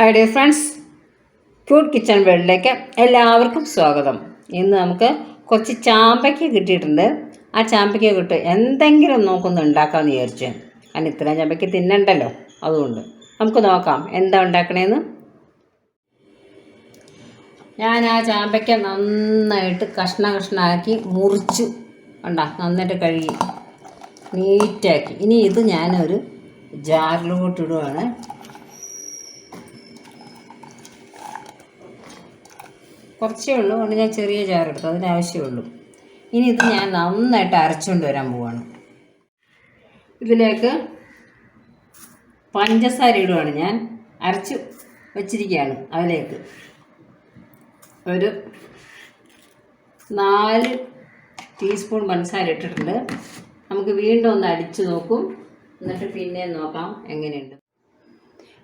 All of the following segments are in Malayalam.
Hi dear friends food kitchen വേൾഡിലേക്ക് എല്ലാവർക്കും സ്വാഗതം. ഇന്ന് നമുക്ക് കുറച്ച് ചാമ്പയ്ക്ക കിട്ടിയിട്ടുണ്ട്. ആ ചാമ്പയ്ക്ക കിട്ടും എന്തെങ്കിലും നോക്കൊന്ന് ഉണ്ടാക്കാമെന്ന് വിചാരിച്ചു. കാരണം ഇത്രയും ചാമ്പയ്ക്ക് തിന്നണ്ടല്ലോ. അതുകൊണ്ട് നമുക്ക് നോക്കാം. എന്താ ഉണ്ടാക്കണേന്ന്? ഞാൻ ആ ചാമ്പയ്ക്ക നന്നായിട്ട് കഷ്ണ കഷ്ണമാക്കി മുറിച്ചു ഉണ്ടാ നന്നായിട്ട് കഴുകി നീറ്റാക്കി. ഇനി ഇത് ഞാനൊരു ജാറിലോട്ട് കുറച്ചേ ഉള്ളൂ അതുകൊണ്ട് ഞാൻ ചെറിയ ജാറെടുത്തു അതിനാവശ്യമുള്ളൂ ഇനി ഇത് ഞാൻ നന്നായിട്ട് അരച്ചുകൊണ്ട് വരാൻ പോവാണ്. ഇതിലേക്ക് പഞ്ചസാര ഇടുവാണ് ഞാൻ. അരച്ച് വച്ചിരിക്കുകയാണ് അതിലേക്ക്. ഒരു നാല് ടീസ്പൂൺ പഞ്ചസാര ഇട്ടിട്ടുണ്ട്. നമുക്ക് വീണ്ടും ഒന്ന് അടിച്ച് നോക്കും. എന്നിട്ട് പിന്നെ നോക്കാം എങ്ങനെയുണ്ട്.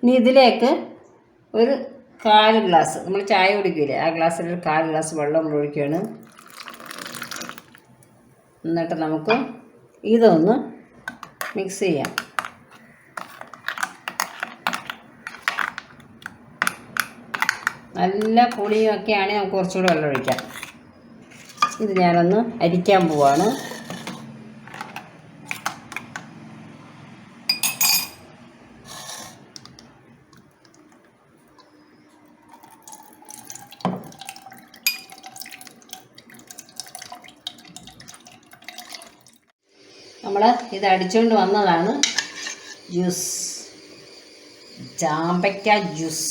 ഇനി ഇതിലേക്ക് ഒരു കാൽ ഗ്ലാസ്. നമ്മൾ ചായ കുടിക്കില്ലേ ആ ഗ്ലാസ്സിൽ ഒരു കാൽ ഗ്ലാസ് വെള്ളം നമ്മൾ ഒഴിക്കുകയാണ്. എന്നിട്ട് നമുക്ക് ഇതൊന്ന് മിക്സ് ചെയ്യാം. നല്ല പുളിയും ഒക്കെ ആണെങ്കിൽ നമുക്ക് കുറച്ചുകൂടി വെള്ളം ഒഴിക്കാം. ഇത് ഞാനൊന്ന് അരിക്കാൻ പോവാണ്. നമ്മൾ ഇത് അടിച്ചുകൊണ്ട് വന്നതാണ് ജ്യൂസ്. ചാമ്പയ്ക്ക ജ്യൂസ്.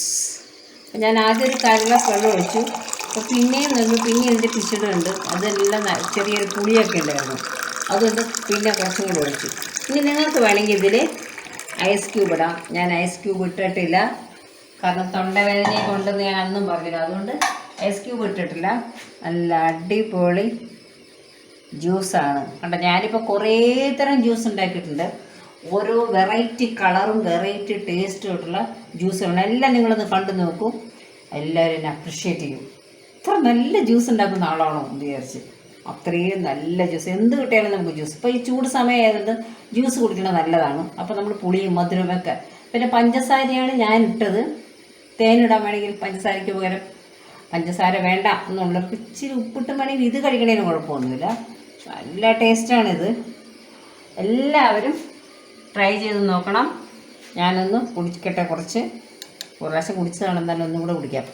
അപ്പം ഞാൻ ആദ്യം ഒരു ഗ്ലാസ് വെള്ളം ഒഴിച്ചു. അപ്പോൾ പിന്നെയും നിന്ന്. പിന്നെ ഇതിന്റെ പിശുടുണ്ട് അതെല്ലാം ചെറിയൊരു പുളിയൊക്കെ ഉണ്ടായിരുന്നു. അതുകൊണ്ട് പിന്നെ കുറച്ചും കൂടെ ഒഴിച്ചു. ഇനി നിങ്ങൾക്ക് വേണമെങ്കിൽ ഇതിൽ ഐസ് ക്യൂബ് ഇടാം. ഞാൻ ഐസ് ക്യൂബ് ഇട്ടിട്ടില്ല. കാരണം തൊണ്ടവേദനയെ കൊണ്ടെന്ന് ഞാൻ അന്നും പറഞ്ഞില്ല. അതുകൊണ്ട് ഐസ് ക്യൂബ് ഇട്ടിട്ടില്ല. നല്ല അടിപൊളി ജ്യൂസാണ്. കണ്ട ഞാനിപ്പോൾ കുറേ തരം ജ്യൂസ് ഉണ്ടാക്കിയിട്ടുണ്ട്. ഓരോ വെറൈറ്റി കളറും വെറൈറ്റി ടേസ്റ്റും ആയിട്ടുള്ള ജ്യൂസുകളാണ്. എല്ലാം നിങ്ങളൊന്ന് കണ്ടു നോക്കൂ. എല്ലാവരും എന്നെ അപ്രിഷ്യേറ്റ് ചെയ്യും. ഇത്ര നല്ല ജ്യൂസ് ഉണ്ടാക്കുന്ന ആളാണോ എന്ന് വിചാരിച്ച്. അത്രയും നല്ല ജ്യൂസ്. എന്ത് കിട്ടിയാലും നമുക്ക് ജ്യൂസ്. ഇപ്പോൾ ഈ ചൂട് സമയമായതുകൊണ്ട് ജ്യൂസ് കുടിക്കുന്നത് നല്ലതാണ്. അപ്പോൾ നമ്മൾ പുളിയും മധുരമൊക്കെ പിന്നെ പഞ്ചസാരയാണ് ഞാൻ ഇട്ടത്. തേനിടാൻ വേണമെങ്കിൽ പഞ്ചസാരയ്ക്ക് പകരം പഞ്ചസാര വേണ്ട എന്നുള്ളവർക്ക് ഇച്ചിരി ഉപ്പിട്ട് വേണമെങ്കിൽ ഇത് കഴിക്കണേന് കുഴപ്പമൊന്നുമില്ല. നല്ല ടേസ്റ്റാണിത്. എല്ലാവരും ട്രൈ ചെയ്ത് നോക്കണം. ഞാനൊന്ന് കുടിക്കട്ടെ കുറച്ച്. ഒരു പ്രാവശ്യം കുടിച്ചതാണ് എന്തായാലും ഒന്നും കൂടെ കുടിക്കാം.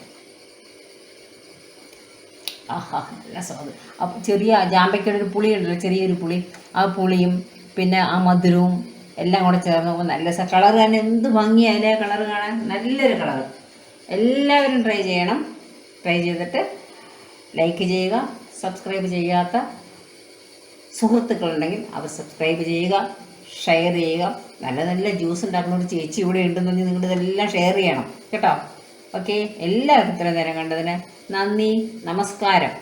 ആഹാ നല്ല സ്വാദ്. അപ്പോൾ ചെറിയ ജാമ്പയ്ക്കയുടെ ഒരു പുളി ഉണ്ടല്ലോ ചെറിയൊരു പുളി. ആ പുളിയും പിന്നെ ആ മധുരവും എല്ലാം കൂടെ ചേർന്ന് നോക്കുമ്പോൾ നല്ല കളർ തന്നെ എന്ത് ഭംഗിയായാലേ കളർ കാണാൻ. നല്ലൊരു കളർ എല്ലാവരും ട്രൈ ചെയ്യണം. ട്രൈ ചെയ്തിട്ട് ലൈക്ക് ചെയ്യുക സബ്സ്ക്രൈബ് ചെയ്യാത്ത സുഹൃത്തുക്കളുണ്ടെങ്കിൽ അവർ സബ്സ്ക്രൈബ് ചെയ്യുക ഷെയർ ചെയ്യുക. നല്ല നല്ല ജ്യൂസ് ഉണ്ടാക്കുന്ന ഒരു ചേച്ചി ഇവിടെ ഉണ്ടെന്ന് നിങ്ങൾ ഇതെല്ലാം ഷെയർ ചെയ്യണം. കേട്ടോ? ഓക്കെ എല്ലാവർക്കും ഇത്രയും നേരം കണ്ടതിന് നന്ദി നമസ്കാരം.